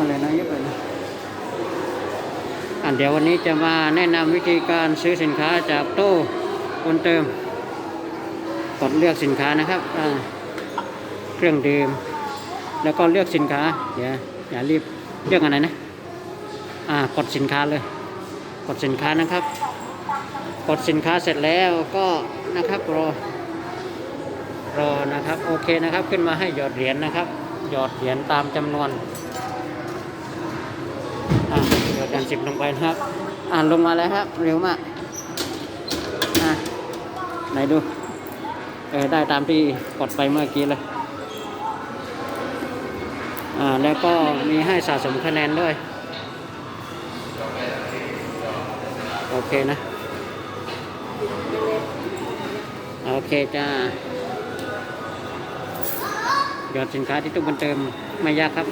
มาเลยนะเยอะเลยนะอะเดี๋ยววันนี้จะมาแนะนำวิธีการซื้อสินค้าจากตู้คนเติม กดเลือกสินค้านะครับเครื่องดื่มแล้วก็เลือกสินค้าเดี๋ยวอย่ารีบเลือกอะไรนะอ่ากดสินค้าเลย กดสินค้านะครับ กดสินค้าเสร็จแล้วก็นะครับรอรอนะครับโอเคนะครับขึ้นมาให้หยอดเหรียญนะครับ หยอดเหรียญตามจำนวน อ่าหยอดกันสิบลงไปนะครับ อ่านลงมาแล้วครับ เร็วมาก อ่าไหนดู เออ ได้ตามที่กดไปเมื่อกี้เลย อ่า แล้วก็มีให้สะสมคะแนนด้วย โอเคนะ โอเคจ้ายอดสินค้าที่ตู้บันเติมไม่ยากครับ